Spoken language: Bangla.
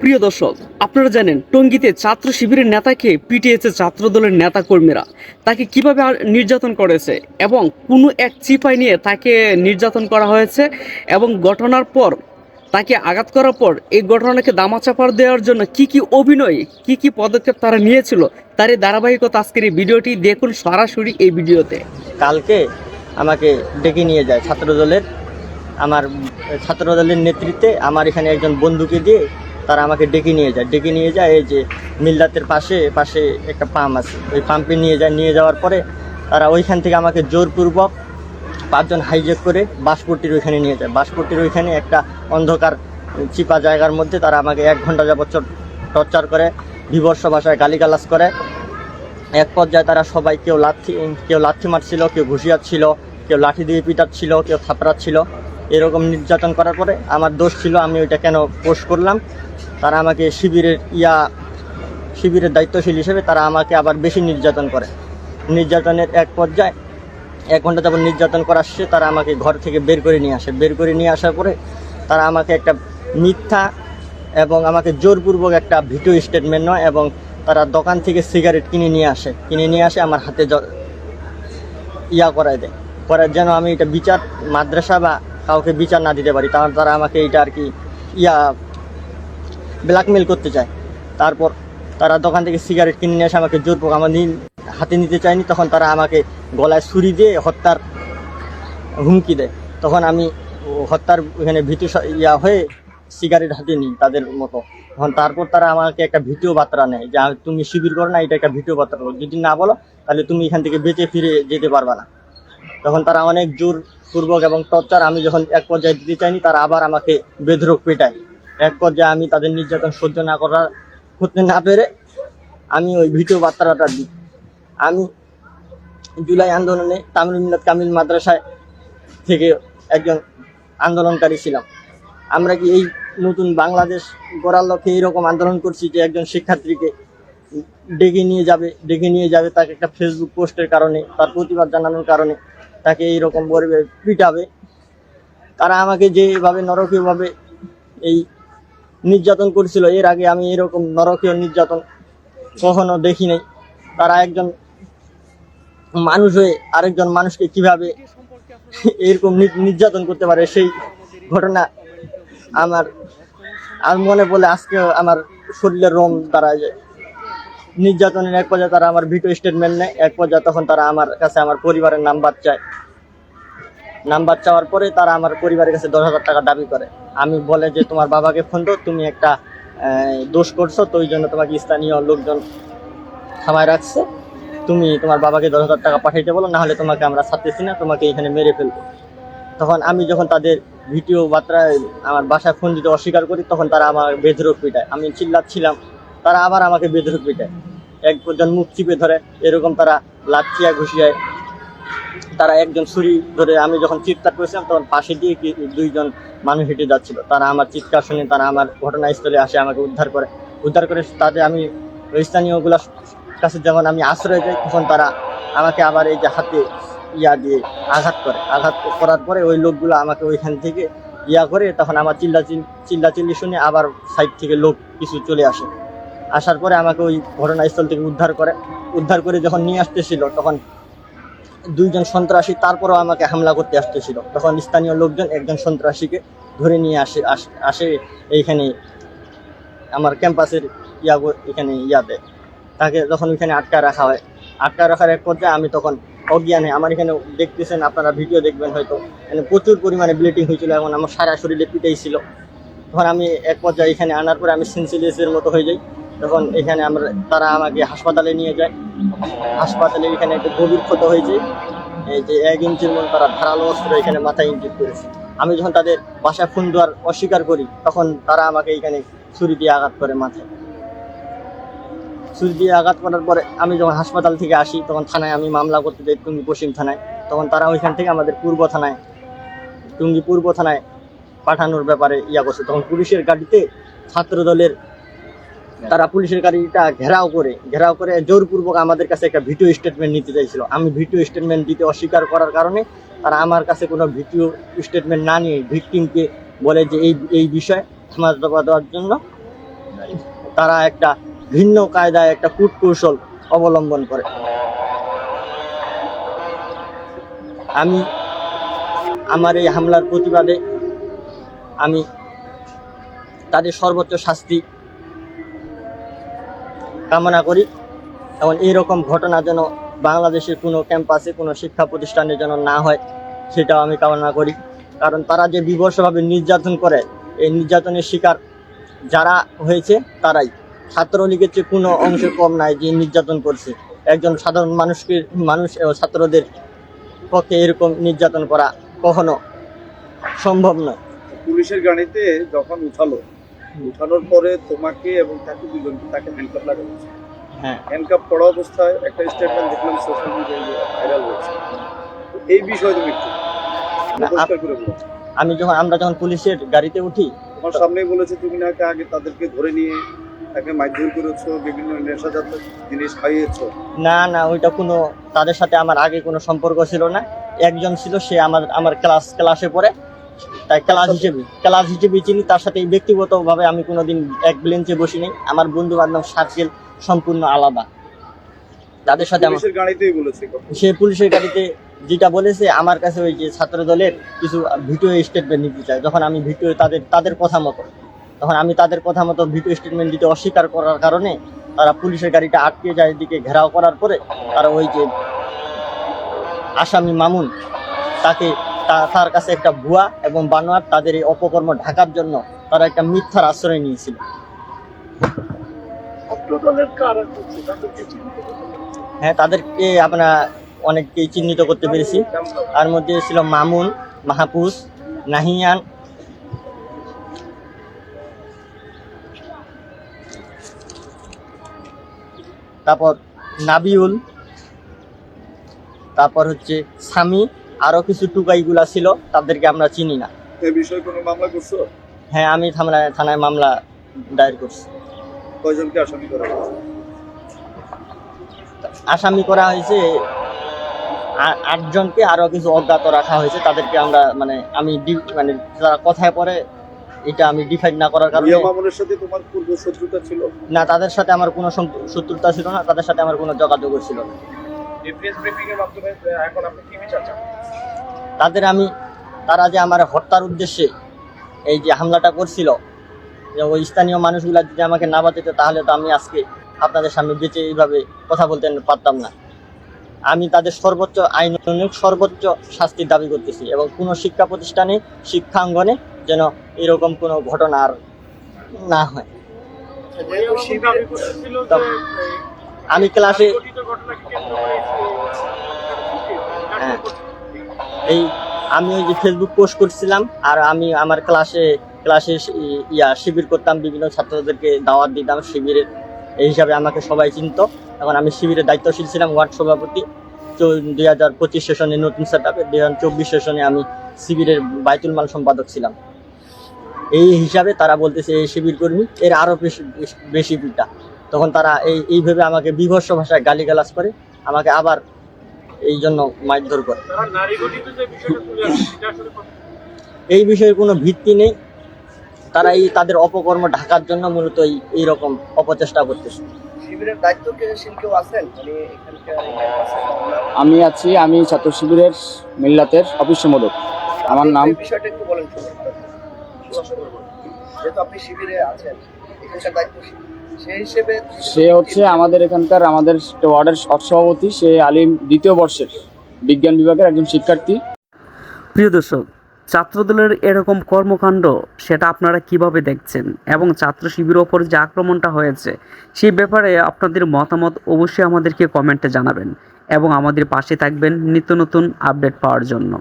প্রিয় দর্শক, আপনারা জানেন টঙ্গীতে ছাত্র শিবিরের নেতাকে পিটিয়েছে ছাত্র দলের নেতা কর্মীরা তাকে কীভাবে নির্যাতন করেছে এবং কোনো এক চিপাই নিয়ে তাকে নির্যাতন করা হয়েছে এবং ঘটনার পর তাকে আঘাত করার পর এই ঘটনাকে দামাচাপার দেওয়ার জন্য কি কি অভিনয়, কি কি পদক্ষেপ তারা নিয়েছিল তার এই ধারাবাহিকতা আজকের এই ভিডিওটি দেখুন সরাসরি এই ভিডিওতে। কালকে আমাকে ডেকে নিয়ে যায় ছাত্রদলের, আমার ছাত্রদলের নেতৃত্বে আমার এখানে একজন বন্ধুকে দিয়ে তারা আমাকে ডেকে নিয়ে যায়। ডেকে নিয়ে যায় এই যে মিল্লাতের পাশে পাশে একটা পাম্প আছে। ওই পাম্পে নিয়ে যায়, নিয়ে যাওয়ার পরে তারা ওইখান থেকে আমাকে জোরপূর্বক পাঁচজন হাইজেক করে বাসপট্টির ওইখানে নিয়ে যায়। বাসপট্টির ওইখানে একটা অন্ধকার, চিপা জায়গার মধ্যে তারা আমাকে এক ঘণ্টা যাবত টর্চার করে বিবর্ষ ভাষায় গালিগালাজ করে। এক পর্যায়ে তারা সবাই কেউ লাথি কেউ লাথি মারছিল, কেউ ঘুষিয়াচ্ছিল কেউ লাঠি দিয়ে পিটাচ্ছিল, কেউ থাপড়াচ্ছিল। এরকম নির্যাতন করার পরে আমার দোষ ছিল, আমি ওইটা কেন পোস্ট করলাম? তারা আমাকে শিবিরের ইয়া, শিবিরের দায়িত্বশীল হিসেবে তারা আমাকে আবার বেশি নির্যাতন করে। নির্যাতনের এক পর্যায়ে এক ঘণ্টা যাবত নির্যাতন করা শেষে তারা আমাকে ঘর থেকে বের করে নিয়ে আসে। বের করে নিয়ে আসার পরে তারা আমাকে একটা মিথ্যা এবং আমাকে জোরপূর্বক একটা ভিডিও স্টেটমেন্ট নয় এবং তারা দোকান থেকে সিগারেট কিনে নিয়ে আসে। কিনে নিয়ে আসে আমার হাতে ইয়া করায় দেয়। করার যেন আমি এটা বিচার, মাদ্রাসা বা কাউকে বিচার না দিতে পারি, তাহলে তারা আমাকে এটা আর কি ইয়া ব্ল্যাকমেল করতে চায়। তারপর তারা দোকান থেকে সিগারেট কিনে নিয়ে এসে আমাকে জোরপূর্বক আমার হাতে নিতে চায়নি। তখন তারা আমাকে গলায় ছুরি দিয়ে হত্যার হুমকি দেয়। তখন আমি হত্যার এখানে ভীতু ইয়া হয়ে সিগারেট হাতে নিই তাদের মতো। তখন তারপর তারা আমাকে একটা ভিডিও বার্তা নেয় যে তুমি শিবির করো না, এটা একটা ভিডিও বার্তা করো। যদি না বলো, তাহলে তুমি এখান থেকে বেঁচে ফিরে যেতে পারবা না। তখন তারা অনেক জোর পূর্বক এবং টর্চার আমি যখন এক পর্যায়ে দিতে চাইনি, তারা আবার আমাকে বেধরক পেটায়। এক পর্যায়ে আমি তাদের নির্যাতন সহ্য না করার করতে না পেরে আমি ওই ভিডিও বার্তাটা দিই। আমি জুলাই আন্দোলনে তামিল মিলাদ কামিল মাদ্রাসায় থেকে একজন আন্দোলনকারী ছিলাম। আমরা কি এই নতুন বাংলাদেশ গড়ার লক্ষ্যে এইরকম আন্দোলন করছি যে একজন শিক্ষার্থীকে ডেকে নিয়ে যাবে, ডেকে নিয়ে যাবে, তাকে একটা ফেসবুক পোস্টের কারণে, তার প্রতিবাদ জানানোর কারণে তাকে এইরকম করবে পিটাবে। তারা আমাকে যেভাবে নরকীয়ভাবে এই নির্যাতন করছিল। এর আগে আমি এরকম নরকীয় নির্যাতন কখনো দেখি নাই। তারা একজন মানুষ হয়ে আরেকজন মানুষকে কীভাবে এরকম নির্যাতন করতে পারে সেই ঘটনা আমার আমি মনে পড়লে আজকে আমার শরীরের রোম দাঁড়ায় যায় নির্যাতনের এক পর্যায়ে তারা আমার ভিডিও স্টেটমেন্ট নেয়। এক পর্যায়ে তখন তারা আমার কাছে আমার পরিবারের নাম্বার চায়। নাম্বার চাওয়ার পরে তারা আমার পরিবারের কাছে দশ হাজার টাকা দাবি করে। আমি বলে যে, তোমার বাবাকে ফোন দাও তুমি একটা দোষ করছ, তো ওই জন্য তোমাকে স্থানীয় লোকজন থামায় রাখছে। তুমি তোমার বাবাকে দশ হাজার টাকা পাঠাইতে বলো, নাহলে তোমাকে আমরা ছাড়তেছি না, তোমাকে এখানে মেরে ফেলব। তখন আমি যখন তাদের ভিডিও বার্তায় আমার বাসায় ফোন দিতে অস্বীকার করি, তখন তারা আমার বেধরক পিটায়। আমি চিল্লাচ্ছিলাম, তারা আবার আমাকে বেধরক পিটায়। একজন মুখ চিপে ধরে, এরকম তারা লাঠিয়া ঘুষিয়ায় তারা একজন ছুরি ধরে আমি যখন চিৎকার করেছিলাম, তখন পাশে দিয়ে দুইজন মানুষ হেঁটে যাচ্ছিল। তারা আমার চিৎকার শুনে, তারা আমার ঘটনাস্থলে আসে, আমাকে উদ্ধার করে। উদ্ধার করে তাদের আমি ওই স্থানীয়গুলোর কাছে যখন আমি আশ্রয় যাই তখন তারা আমাকে আবার এই যে হাতে ইয়া দিয়ে আঘাত করে। আঘাত করার পরে ওই লোকগুলো আমাকে ওইখান থেকে ইয়া করে, তখন আমার চিল্লা চিল্লা চিল্লি শুনে আবার সাইড থেকে লোক কিছু চলে আসে। আসার পরে আমাকে ওই ঘটনাস্থল থেকে উদ্ধার করে উদ্ধার করে যখন নিয়ে আসতেছিল, তখন দুইজন সন্ত্রাসী তারপরও আমাকে হামলা করতে আসতেছিল। তখন স্থানীয় লোকজন একজন সন্ত্রাসীকে ধরে নিয়ে আসে, আস- এইখানে আমার ক্যাম্পাসের ইয়া এখানে ইয়াতে। তাকে যখন ওইখানে আটকা রাখা হয়, আটকা রাখার এক পর্যায়ে আমি তখন অজ্ঞানে, আমার এখানে দেখতেছেন, আপনারা ভিডিও দেখবেন হয়তো, এখানে প্রচুর পরিমাণে ব্লিডিং হয়েছিল এবং আমার সারা শরীরে পিটাই ছিল। তখন আমি এক পর্যায়ে এখানে আনার পরে আমি সেন্সিলিয়াসের মতো হয়ে যাই। তখন এখানে আমরা, তারা আমাকে হাসপাতালে নিয়ে যায়। হাসপাতালে এখানে একটা গভীর ক্ষত হয়েছে। এই যে এক ইঞ্চির মতো তারা ধারালো অস্ত্র এখানে মাথায় ইঞ্জিট করেছে। আমি যখন তাদের বাসায় ফোন দেওয়ার অস্বীকার করি, তখন তারা আমাকে এখানে ছুরি দিয়ে আঘাত করে মাথায়। ছুরি দিয়ে আঘাত করার পরে আমি যখন হাসপাতাল থেকে আসি, তখন থানায় আমি মামলা করতে যাই টুঙ্গি পশ্চিম থানায়। তখন তারা ওইখান থেকে আমাদের পূর্ব থানায়, টুঙ্গি পূর্ব থানায় পাঠানোর ব্যাপারে ইয়া করছে। তখন পুলিশের গাড়িতে ছাত্র দলের তারা পুলিশের গাড়িটা ঘেরাও করে ঘেরাও করে জোরপূর্বক আমাদের কাছে একটা ভিডিও স্টেটমেন্ট নিতে চাইছিল। আমি ভিডিও স্টেটমেন্ট দিতে অস্বীকার করার কারণে তারা আমার কাছে কোনো ভিডিও স্টেটমেন্ট না নিয়ে ভিকটিমকে বলে যে এই এই বিষয়ে সমাজ দেওয়ার জন্য তারা একটা ভিন্ন কায়দায় একটা কূটকৌশল অবলম্বন করে। আমি আমার এই হামলার প্রতিবাদে আমি তাদের সর্বোচ্চ শাস্তি কামনা করি। এবং এইরকম ঘটনা যেন বাংলাদেশের কোনো ক্যাম্পাসে কোনো শিক্ষা প্রতিষ্ঠানে যেন না হয়, সেটাও আমি কামনা করি। কারণ তারা যে বিভৎসভাবে নির্যাতন করে, এই নির্যাতনের শিকার যারা হয়েছে, তারাই। ছাত্রলীগের চেয়ে কোনো অংশে কম নাই যে নির্যাতন করছে। একজন সাধারণ মানুষকে, মানুষ ও ছাত্রদের পক্ষে এরকম নির্যাতন করা কখনো সম্ভব নয়। পুলিশের গাড়িতে যখন উঠালো উঠানোর পরে তোমাকে এবং তাকে দুজনকে তাকে হ্যান্ডকাপ লাগানো হ্যাঁ। হ্যান্ডকাপ পড়া অবস্থায় একটা স্টেটমেন্ট দেখলাম সোশ্যাল মিডিয়ায় ভাইরাল হয়েছে। এই বিষয়ে তুমি একটু আমি যখন আমরা যখন পুলিশের গাড়িতে উঠি তোমার সামনেই বলেছে তুমি নাকি আগে তাদেরকে ধরে নিয়ে তাকে মারধর করেছ বিভিন্ন নেশাজাত জিনিস খাইয়েছো? না না ওইটা কোনো তাদের সাথে আমার আগে কোনো সম্পর্ক ছিল না। একজন ছিল সে আমার আমার ক্লাস ক্লাসে পড়ে। তাই ক্লাস হিসেবে ক্লাস হিসেবে চিনি তার সাথে ব্যক্তিগতভাবে আমি কোনোদিন এক বেঞ্চে বসি নাই আমার বন্ধু বান্ধব সার্কেল সম্পূর্ণ আলাদা। তাদের সাথে আমার গাড়িতেই বলেছে সে পুলিশের গাড়িতে যেটা বলেছে আমার কাছে ওই যে ছাত্র দলের কিছু ভিডিও স্টেটমেন্ট নিতে চায়। যখন আমি ভিডিও তাদের তাদের কথা মতো তখন আমি তাদের কথা মতো ভিডিও স্টেটমেন্ট দিতে অস্বীকার করার কারণে তারা পুলিশের গাড়িটা আটকে যায় এদিকে ঘেরাও করার পরে তারা ওই যে আসামি মামুন তাকে তার কাছে একটা ভুয়া এবং বানোয়ার তাদের এই অপকর্ম ঢাকার জন্য তারা একটা মিথ্যার আশ্রয় নিয়েছিল। হ্যাঁ তাদেরকে আমরা অনেককেই চিহ্নিত করতে পেরেছি। তার মধ্যে ছিল মামুন মাহফুজ নাহিয়ান। তারপর নাবিউল। তারপর হচ্ছে স্বামী আরও কিছু টুকাইগুলা ছিল তাদেরকে আমরা চিনি না। এই বিষয়ে কোনো মামলা করছ? হ্যাঁ আমি থানায় থানায় মামলা দায়ের করছি। কয়জনকে আসামি করা হয়েছে? আসামি করা হয়েছে আটজনকে আরও কিছু অজ্ঞাত রাখা হয়েছে তাদেরকে আমরা মানে আমি মানে যারা কথায় পরে এটা আমি ডিফাইন না করার কারণে মামুনের সাথে তোমার পূর্ব শত্রুতা ছিল? না তাদের সাথে আমার কোনো শত্রুতা ছিল না তাদের সাথে আমার কোনো যোগাযোগ ছিল না। এই প্রেস ব্রিফিং মাধ্যমে এখন আপনি কি বিচার চান? তাদের আমি তারা যে আমার হত্যার উদ্দেশ্যে এই যে হামলাটা করছিল যে ওই স্থানীয় মানুষগুলা যদি আমাকে না বাঁচাতো তাহলে তো আমি আজকে আপনাদের সামনে বেঁচে এইভাবে কথা বলতে পারতাম না। আমি তাদের সর্বোচ্চ আইনানুগ সর্বোচ্চ শাস্তির দাবি করতেছি এবং কোনো শিক্ষা প্রতিষ্ঠানে শিক্ষাঙ্গনে যেন এরকম কোনো ঘটনা আর না হয়। আমি ক্লাসে হ্যাঁ। এই আমি ওই যে ফেসবুক পোস্ট করছিলাম আর আমি আমার ক্লাসে ক্লাসে ইয়া শিবির করতাম বিভিন্ন ছাত্রদেরকে দাওয়াত দিতাম শিবিরের। এই হিসাবে আমাকে সবাই চিনত। এখন আমি শিবিরের দায়িত্বশীল ছিলাম ওয়ার্ড সভাপতি। দুই হাজার পঁচিশ সেশনে নতুন সেট আপে দুই হাজার চব্বিশ সেশনে আমি শিবিরের বাইতুল মাল সম্পাদক ছিলাম। এই হিসাবে তারা বলতেছে এই শিবির কর্মী এর আরও বেশি বেশি পিটা। তখন তারা এই এইভাবে আমাকে বিভৎস ভাষায় গালিগালাজ করে আমাকে আবার এই জন্য মারধর করে। এই বিষয়ে কোনো ভিত্তি নেই। তারা এই তাদের অপকর্ম ঢাকার জন্য মূলত এই এইরকম অপচেষ্টা করতেছে। শিবিরের দায়িত্বশীল কেউ আছেন? মানে? আমি আছি আমি ছাত্র শিবিরের মিল্লাতের অফিস সম্পাদক। আমার নাম বিষয়টা একটু বলেন আপনি শিবিরে আছেন সে হচ্ছে আমাদের এখানকার আমাদের ওয়ার্ডের সহসভাপতি সে আলিম দ্বিতীয় বর্ষের বিজ্ঞান বিভাগের একজন শিক্ষার্থী। প্রিয় দর্শক ছাত্রদলের এরকম কর্মকাণ্ড সেটা আপনারা কীভাবে দেখছেন? এবং ছাত্র শিবিরের ওপর যে আক্রমণটা হয়েছে সেই ব্যাপারে আপনাদের মতামত অবশ্যই আমাদেরকে কমেন্টে জানাবেন এবং আমাদের পাশে থাকবেন নিত্য নতুন আপডেট পাওয়ার জন্য।